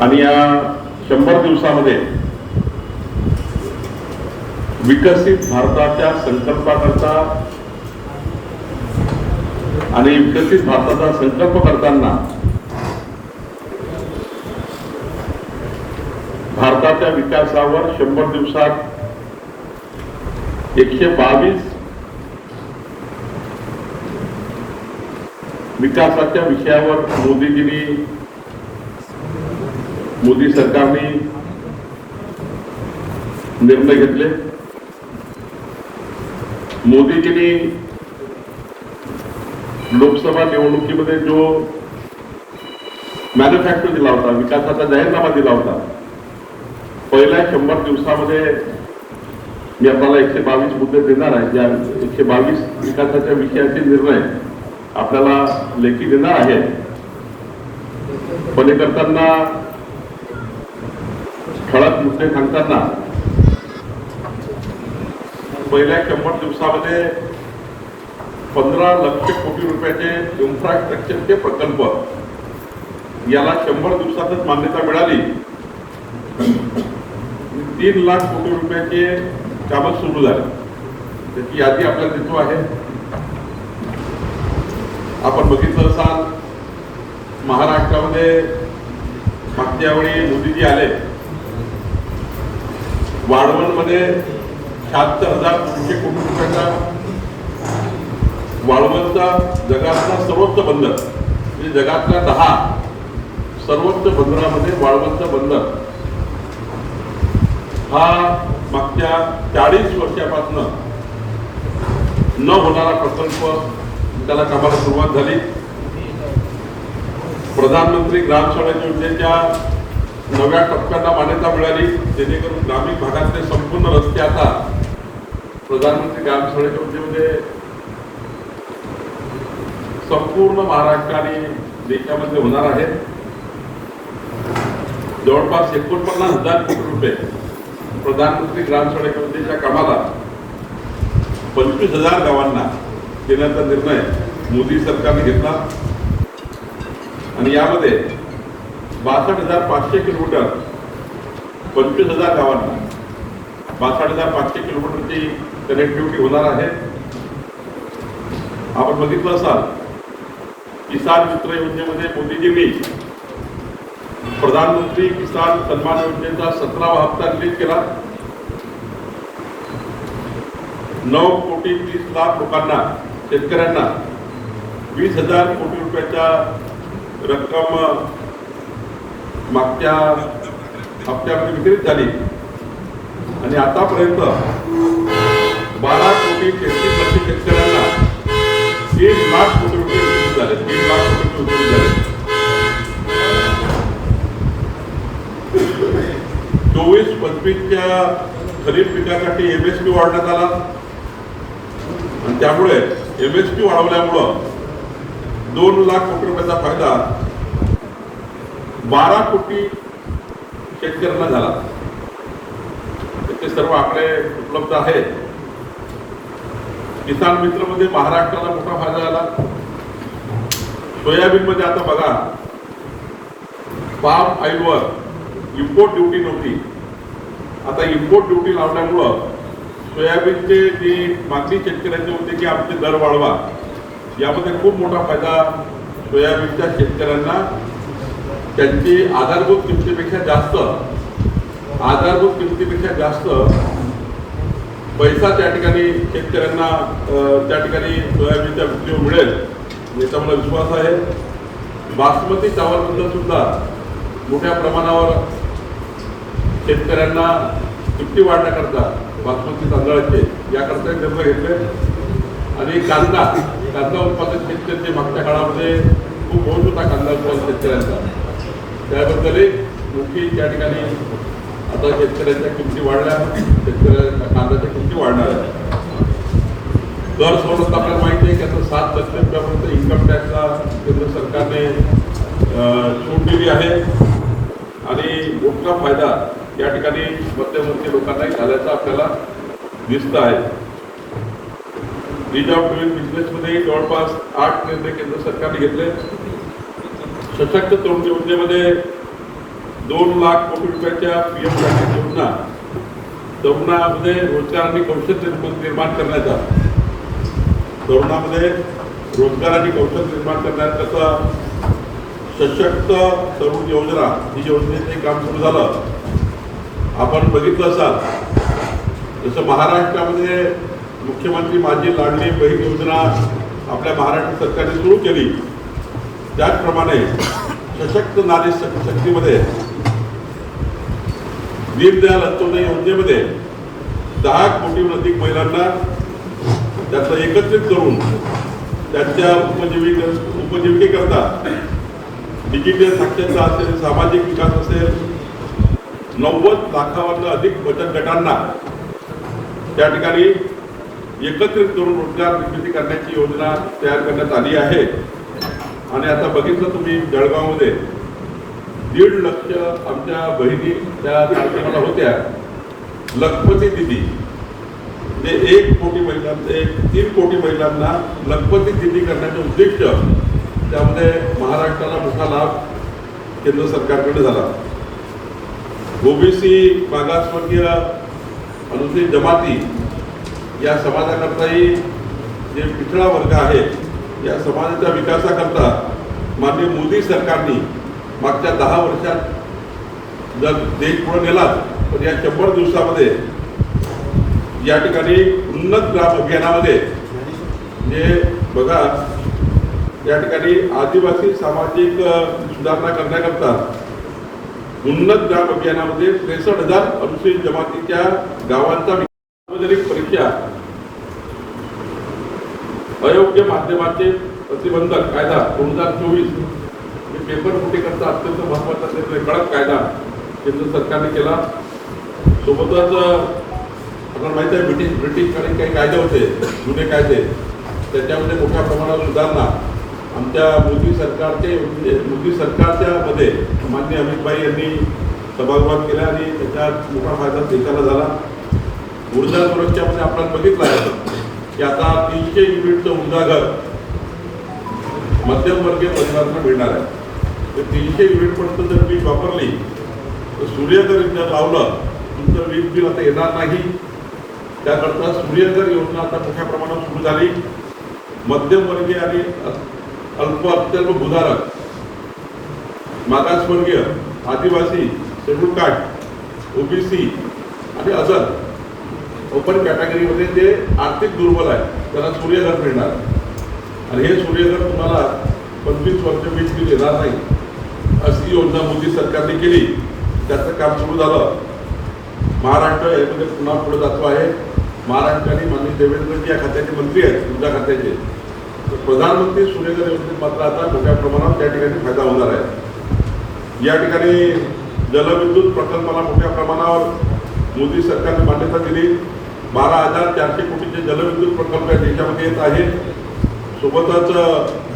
आणि या शंभर दिवसामध्ये विकसित भारताच्या संकल्पाकरता आणि विकसित भारताचा संकल्प करताना भारताच्या विकासावर शंभर दिवसात एकशे बावीस विकासाच्या विषयावर मोदीजींनी मोदी सरकारने निर्णय घेतले. मोदीजींनी लोकसभा निवडणुकीमध्ये जो मॅन्युफॅक्चर दिला होता विकासाचा जाहीरनामा दिला होता पहिल्या शंभर दिवसामध्ये मी आपल्याला एकशे बावीस मुद्दे देणार आहे. ज्या एकशे बावीस विकासाच्या विषयाचे निर्णय आपल्याला लेखी देणार आहे. पण हे करताना ठळक मुद्दे सांगताना पहिल्या शंभर दिवसामध्ये पंधरा लक्ष कोटी रुपयाचे इन्फ्रास्ट्रक्चरचे प्रकल्प याला शंभर दिवसातच मान्यता मिळाली. तीन लाख कोटी रुपयाचे कामं सुरू झाले. त्याची यादी आपल्याला देतो आहे. आपण बघितलं असाल महाराष्ट्रामध्ये मागच्या वेळी मोदीजी आले. वाळवणमध्ये शहात्तर हजार तीनशे कोटी रुपयाचा वाळवणचा जगातला सर्वोच्च बंदर म्हणजे जगातल्या दहा सर्वोच्च बंदरामध्ये वाळवंच बंदर. हा मागच्या चाळीस वर्षापासून न होणारा प्रकल्प त्याला कामाला सुरुवात झाली. प्रधानमंत्री ग्राम सडक योजनेच्या नव्या टप्प्यांना मान्यता मिळाली जेणेकरून ग्रामीण भागातले संपूर्ण रस्ते आता प्रधानमंत्री ग्राम सडक योजनेमध्ये संपूर्ण महाराष्ट्र आणि देशामध्ये होणार आहे जवळपास एकोणपन्नास हजार कोटी रुपये प्रधानमंत्री ग्राम सडक योजनेच्या कामाला पंचवीस हजार गावांना देण्याचा निर्णय मोदी सरकारने घेतला. आणि यामध्ये बासष्ट हजार पाचशे किलोमीटर पंचवीस हजार गावांना. बासष्ट हजार पाचशे किलोमीटरची कनेक्टिव्हिटी होणार आहे. आपण बघितलं असाल किसान मित्र योजनेमध्ये मोदीजींनी प्रधानमंत्री किसान सन्मान योजनेचा सतरावा हप्ता रिलीज केला. नऊ कोटी तीस लाख लोकांना शेतकऱ्यांना वीस हजार कोटी रुपयाच्या रक्कम मागच्या हप्त्यामध्ये वितरित झाली. आणि आतापर्यंत बारा कोटी तेहतीस लक्ष शेतकऱ्यांना तीन लाख कोटी रुपये वितरित झाले. तीन लाख कोटी रुपये वितरित झाले. चोवीस पंचवीसच्या खरीप पिकासाठी एम एस पी वाढण्यात आला. आणि त्यामुळे एम एस पी वाढवल्यामुळं दोन लाख कोटी रुपयाचा फायदा बारा कोटी शेतकऱ्यांना झाला. ते सर्व आकडे उपलब्ध आहेत. किसान मित्रमध्ये महाराष्ट्राला मोठा फायदा झाला. सोयाबीनमध्ये आता बघा पाम ऑइलवर इम्पोर्ट ड्युटी नव्हती. आता इम्पोर्ट ड्युटी लावल्यामुळं सोयाबीनचे जी मागणी शेतकऱ्यांचे होते की आमचे दर वाढवा यामध्ये खूप मोठा फायदा सोयाबीनच्या शेतकऱ्यांना त्यांची आधारभूत किमतीपेक्षा जास्त आधारभूत किमतीपेक्षा जास्त पैसा त्या ठिकाणी शेतकऱ्यांना त्या ठिकाणी सोयाबीनच्या विक्रीवर मिळेल याचा मला विश्वास आहे. बासमती चावलबद्दल सुद्धा मोठ्या प्रमाणावर शेतकऱ्यांना किमती वाढण्याकरता बासमती तांदळाचे याकरता निर्णय घेतले. आणि कांदा कांदा उत्पादक शेतकरी मागच्या काळामध्ये खूप होत होता कांदा उत्पादन शेतकऱ्यांचा. त्याबद्दलही मोठी त्या ठिकाणी आता शेतकऱ्यांच्या किमती वाढल्या शेतकऱ्यांच्या कांद्याच्या किमती वाढणार आहेत. दर सोडत आपल्याला माहिती आहे की आता सात लक्ष रुपयापर्यंत इन्कम टॅक्सला केंद्र सरकारने सूट दिली आहे. आणि मोठा फायदा या ठिकाणी मध्यवर्ती लोकांनाही झाल्याचा आपल्याला दिसत आहे. इज ऑफ डुईंग बिझनेसमध्ये जवळपास आठ निर्णय केंद्र सरकारने घेतले. सशक्त तरुण योजनेमध्ये दोन लाख कोटी रुपयाच्या पी एम पॅकेज योजना. तरुणामध्ये रोजगार आणि कौशल्य निर्माण- निर्माण करण्याचा तरुणामध्ये रोजगार आणि कौशल्य निर्माण करण्याचा सशक्त तरुण योजना ही योजनेचे काम सुरू झालं. आपण बघितलं असाल जसं महाराष्ट्रामध्ये मुख्यमंत्री माझी लाडली बहीण योजना आपल्या महाराष्ट्र सरकारने सुरू केली. त्याचप्रमाणे सशक्त नारी शक्तीमध्ये दीनदयाल अंत्योदय योजनेमध्ये दहा कोटीहून अधिक महिलांना त्याचं एकत्रित करून त्यांच्या उपजीविक उपजीविकेकरता डिजिटल साक्षरता असेल सामाजिक विकास असेल नव्वद लाखावरनं अधिक बचत गटांना त्या ठिकाणी एकत्रित करून रोजगार निर्मिती करण्याची योजना तयार करण्यात आली आहे. आणि आता बघितलं तुम्ही जळगावमध्ये दीड लक्ष आमच्या बहिणी त्या कार्यक्रमाला होत्या. लखपती दिदी. ते एक कोटी महिलांना एक तीन कोटी महिलांना लखपती दिदी करण्याचं उद्दिष्ट त्यामध्ये महाराष्ट्राला मोठा लाभ केंद्र सरकारकडे झाला. ओबीसी मागासवर्गीय अनुसूचित जमाती या समाजाकरताही जे पिछडा वर्ग आहे या समाजाच्या विकासाकरता माननीय मोदी सरकारने मागच्या दहा वर्षात जर देश पुढे नेलाच पण या शंभर दिवसामध्ये या ठिकाणी उन्नत ग्राम अभियानामध्ये जे बघा या ठिकाणी आदिवासी सामाजिक सुधारणा करण्याकरता उन्नत ग्राम अभियानामध्ये त्रेसष्ट हजार अनुसूचित जमातीच्या गावांचा सार्वजनिक परीक्षा अयोग्य माध्यमाचे प्रतिबंधक कायदा दोन हजार चोवीस पेपर फुटी करता अत्यंत महत्त्वाचा निर्णय कडक कायदा केंद्र सरकारने केला. सोबतच आपल्याला माहिती आहे ब्रिटिश ब्रिटिशकडे काही कायदे होते जुने कायदे. त्याच्यामध्ये मोठ्या प्रमाणात सुधारणा. आमच्या मोदी सरकारचे म्हणजे मोदी सरकारच्या मध्ये मान्य अमितभाई यांनी सभागृहात केला आणि त्याच्यात मोठा फायदा देशाला झाला. ऊर्जा सुरक्षामध्ये आपण बघितलं आहे. की आता तीनशे युनिटचं ऊर्जा मध्यमवर्गीय परिवारांना मिळणार आहे. तर तीनशे युनिटपर्यंत जर वीज वापरली तर सूर्यघर जर लावलं तुमचं वीज बिल आता येणार नाही. त्याकरता सूर्यघर योजना आता मोठ्या प्रमाणात सुरू झाली. मध्यमवर्गीय आणि अल्प अत्यल्प भूधारक मागासवर्गीय आदिवासी शेड्यूल कास्ट ओबीसी आणि अजर ओपन कॅटेगरीमध्ये जे आर्थिक दुर्बल आहे त्याला सूर्यघर मिळणार. आणि हे सूर्यघर तुम्हाला पंचवीस वर्ष वीज बिल येणार नाही. अशी योजना मोदी सरकारने केली. त्याचं काम सुरू झालं. महाराष्ट्र यामध्ये पुन्हा पुढे जातो आहे. महाराष्ट्र आणि माननीय देवेंद्रजी या खात्याचे मंत्री आहेत ऊर्जा खात्याचे. तर प्रधानमंत्री सूर्यघर योजनेत मात्र आता मोठ्या प्रमाणात त्या ठिकाणी फायदा होणार आहे. या ठिकाणी जलविद्युत प्रकल्पाला मोठ्या प्रमाणावर मोदी सरकारने मान्यता दिली. बारा हजार चारशे कोटीचे जलविद्युत प्रकल्प या देशामध्ये येत आहेत. सोबतच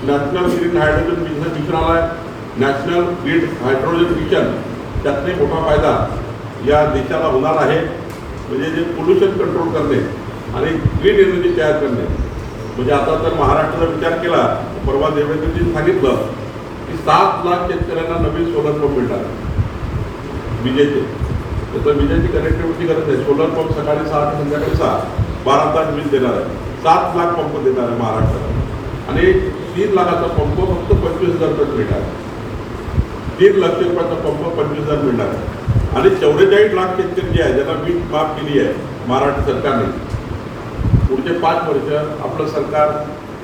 national green hydrogen mission mission आला आहे. नॅशनल ग्रीन हायड्रोजन मिशन त्यातही मोठा फायदा या देशाला होणार आहे. म्हणजे जे पोल्युशन कंट्रोल करणे आणि ग्रीन एनर्जी तयार करणे. म्हणजे आता जर महाराष्ट्राचा विचार केला परवा देवेंद्रजींनी सांगितलं की सात लाख शेतकऱ्यांना नवीन सोलर पंप मिळणार विजेचे. त्याचं विजेची कनेक्टिव्हिटी गरज आहे. सोलर पंप सकाळी सहा ते संध्याकाळी सहा बारा तास वीज देणार आहे. सात लाख पंप देणार आहे महाराष्ट्रात. आणि तीन लाखाचा पंप फक्त पंचवीस हजार रुपयात मिळणार आहे. तीन लाख रुपयाचा पंप पंचवीस हजार मिळणार आहे. आणि चौवेचाळीस लाख शेतकरी जे आहे ज्यांना वीज माफ केली आहे महाराष्ट्र सरकारने. पुढचे पाच वर्ष आपलं सरकार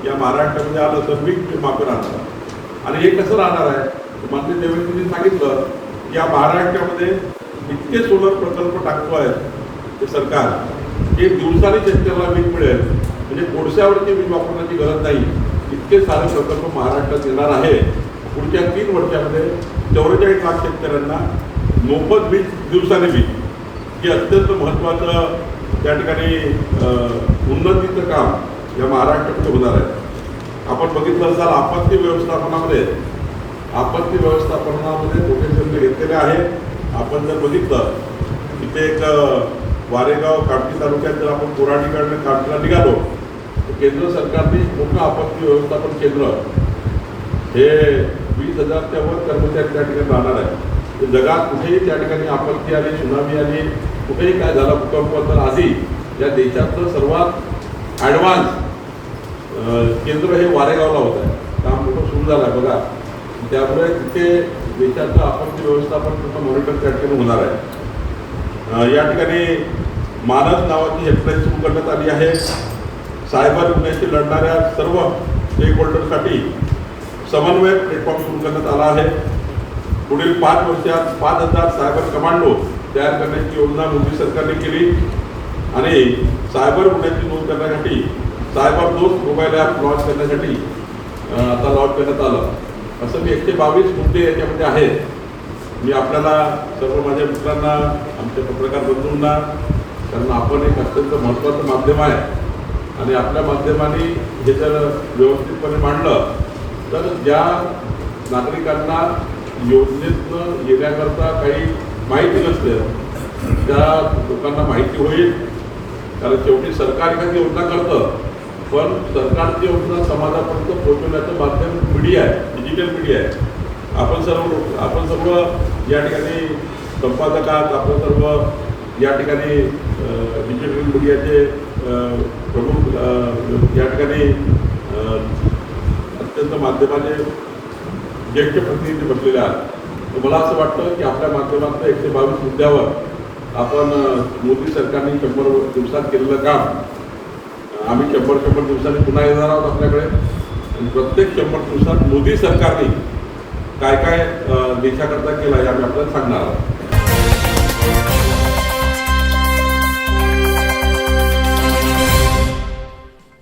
या महाराष्ट्रामध्ये आलं तर वीज माफी राहणार आणि हे कसं राहणार आहे? मान्य देवेंद्रजींनी सांगितलं की या महाराष्ट्रामध्ये इतके सोलर प्रकल्प टाकतो आहे ते सरकार की दिवसाने शेतकऱ्याला वीज मिळेल. म्हणजे कोळशावरती वीज वापरण्याची गरज नाही. इतके सारे प्रकल्प महाराष्ट्रात येणार आहे. पुढच्या तीन वर्षामध्ये चौवेचाळीस लाख शेतकऱ्यांना मोफत वीज दिवसाने वीज हे अत्यंत महत्त्वाचं त्या ठिकाणी उन्नतीचं काम या महाराष्ट्रामध्ये होणार आहे. आपण बघितलं असाल आपत्ती व्यवस्थापनामध्ये आपत्ती व्यवस्थापनामध्ये मोठे निर्णय घेतलेले आहे. आपण जर बघितलं तिथे एक वारेगाव कामठी तालुक्यात जर आपण कोराडीकडनं कामठीला निघालो तर केंद्र सरकारने मोठं आपत्ती व्यवस्थापन केंद्र हे वीस हजारच्या वर कर्मचारी त्या ठिकाणी राहणार आहे जगात कुठेही त्या ठिकाणी आपत्ती आली सुनामी आली कुठेही काय झालं भूकंप तर आधी या देशातलं सर्वात ॲडव्हान्स केंद्र हे वारेगावला होतं. आहे काम मोठं सुरू झालं आहे बघा. त्यामुळे तिथे देशाचं आपत्ती व्यवस्थापन पूर्ण मॉनिटर त्या ठिकाणी होणार आहे. या ठिकाणी मानस नावाची हेल्पलाईन सुरू करण्यात आली आहे. सायबर गुन्ह्याशी लढणाऱ्या सर्व स्टेक होल्डरसाठी समन्वय प्लॅटफॉर्म सुरू करण्यात आला आहे. पुढील पाच वर्षात पाच हजार सायबर कमांडो तयार करण्याची योजना मोदी सरकारने केली. आणि सायबर गुन्ह्याची नोंद करण्यासाठी सायबर दोस्त मोबाईल ॲप लॉन्च करण्यासाठी आता लॉन्च करण्यात आलं. असं मी एकशे बावीस मुद्दे याच्यामध्ये आहेत. मी आपल्याला सर्व माझ्या मित्रांना आमच्या पत्रकार बंधूंना कारण आपण एक अत्यंत महत्त्वाचं माध्यम आहे. आणि आपल्या माध्यमाने हे जर व्यवस्थितपणे मांडलं तर ज्या नागरिकांना योजनेतनं येण्याकरता काही माहिती नसते त्या लोकांना माहिती होईल. कारण शेवटी सरकार एखादी योजना करतं पण सरकारची योजना समाजापर्यंत पोहोचवण्याचं माध्यम मीडिया आहे डिजिटल मीडिया आहे. आपण सर्व आपण सर्व या ठिकाणी संपादक आहात आपण सर्व या ठिकाणी डिजिटल मीडियाचे प्रमुख या ठिकाणी अत्यंत माध्यमाचे ज्येष्ठ प्रतिनिधी बसलेले आहात. तर मला असं वाटतं की आपल्या माध्यमातलं एकशे बावीस मुद्द्यावर आपण मोदी सरकारने शंभर दिवसात केलेलं काम आम्ही शंभर शंभर दिवसांनी पुन्हा येणार आहोत आपल्याकडे. आणि प्रत्येक शंभर दिवसात मोदी सरकारने काय काय देशाकरता केला हे आम्ही आपल्याला सांगणार आहोत.